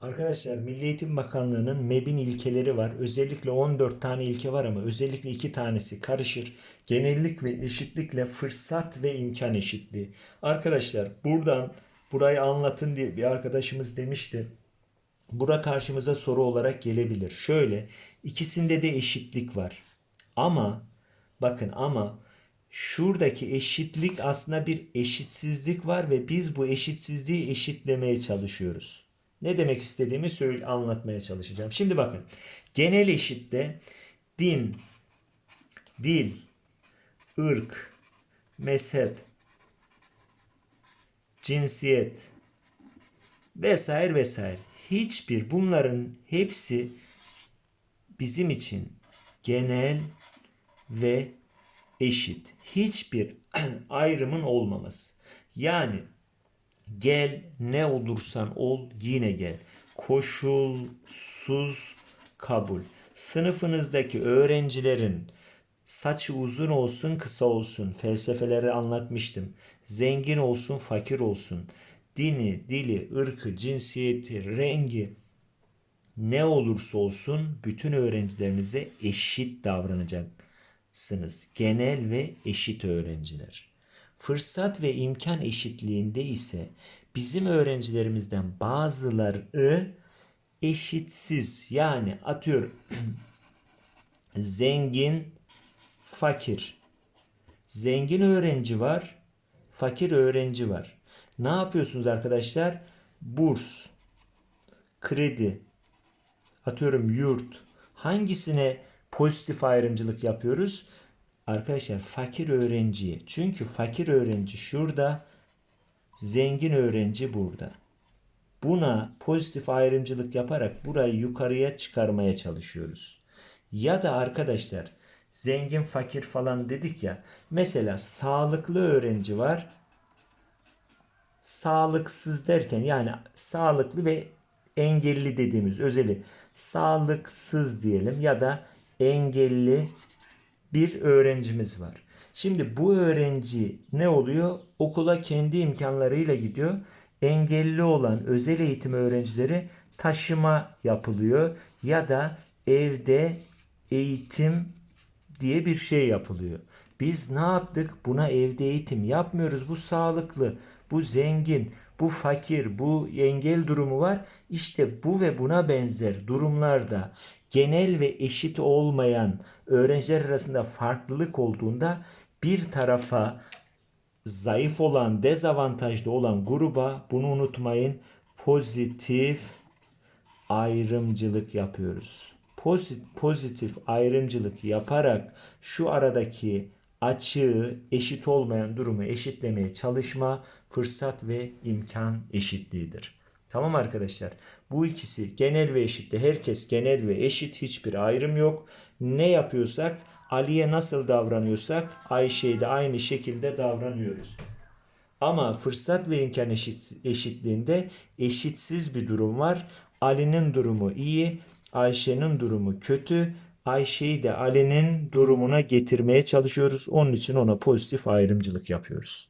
Arkadaşlar Milli Eğitim Bakanlığı'nın MEB'in ilkeleri var. Özellikle 14 tane ilke var ama özellikle iki tanesi karışır. Genellik ve eşitlikle fırsat ve imkan eşitliği. Arkadaşlar buradan burayı anlatın diye bir arkadaşımız demişti. Bura karşımıza soru olarak gelebilir. Şöyle ikisinde de eşitlik var. Ama bakın ama şuradaki eşitlik aslında bir eşitsizlik var ve biz bu eşitsizliği eşitlemeye çalışıyoruz. Ne demek istediğimi söyle anlatmaya çalışacağım. Şimdi bakın. Genel eşitte din, dil, ırk, mezhep, cinsiyet vesaire vesaire. Hiçbir bunların hepsi bizim için genel ve eşit. Hiçbir ayrımın olmaması. Yani gel ne olursan ol yine gel. Koşulsuz kabul. Sınıfınızdaki öğrencilerin saçı uzun olsun kısa olsun felsefeleri anlatmıştım. Zengin olsun fakir olsun. Dini, dili, ırkı, cinsiyeti, rengi ne olursa olsun bütün öğrencilerinize eşit davranacaksınız. Genel ve eşit öğrenciler. Fırsat ve imkan eşitliğinde ise bizim öğrencilerimizden bazıları eşitsiz yani atıyorum zengin, fakir. Zengin öğrenci var, fakir öğrenci var. Ne yapıyorsunuz arkadaşlar? Burs, kredi, atıyorum yurt. Hangisine pozitif ayrımcılık yapıyoruz? Arkadaşlar fakir öğrenciye. Çünkü fakir öğrenci şurada, zengin öğrenci burada. Buna pozitif ayrımcılık yaparak burayı yukarıya çıkarmaya çalışıyoruz. Ya da arkadaşlar zengin fakir falan dedik ya. Mesela sağlıklı öğrenci var. Sağlıksız derken yani sağlıklı ve engelli dediğimiz özeli sağlıksız diyelim ya da engelli bir öğrencimiz var. Şimdi bu öğrenci ne oluyor? Okula kendi imkanlarıyla gidiyor. Engelli olan özel eğitim öğrencileri taşıma yapılıyor ya da evde eğitim diye bir şey yapılıyor. Biz ne yaptık? Buna evde eğitim yapmıyoruz. Bu sağlıklı, bu zengin, bu fakir, bu engel durumu var. İşte bu ve buna benzer durumlarda genel ve eşit olmayan öğrenciler arasında farklılık olduğunda bir tarafa zayıf olan, dezavantajlı olan gruba bunu unutmayın pozitif ayrımcılık yapıyoruz. Pozit- Pozitif ayrımcılık yaparak şu aradaki açığı eşit olmayan durumu eşitlemeye çalışma fırsat ve imkan eşitliğidir. Tamam arkadaşlar. Bu ikisi genel ve eşitte. Herkes genel ve eşit. Hiçbir ayrım yok. Ne yapıyorsak Ali'ye nasıl davranıyorsak Ayşe'ye de aynı şekilde davranıyoruz. Ama fırsat ve imkan eşit, eşitliğinde eşitsiz bir durum var. Ali'nin durumu iyi, Ayşe'nin durumu kötü. Ayşe'yi de Ali'nin durumuna getirmeye çalışıyoruz. Onun için ona pozitif ayrımcılık yapıyoruz.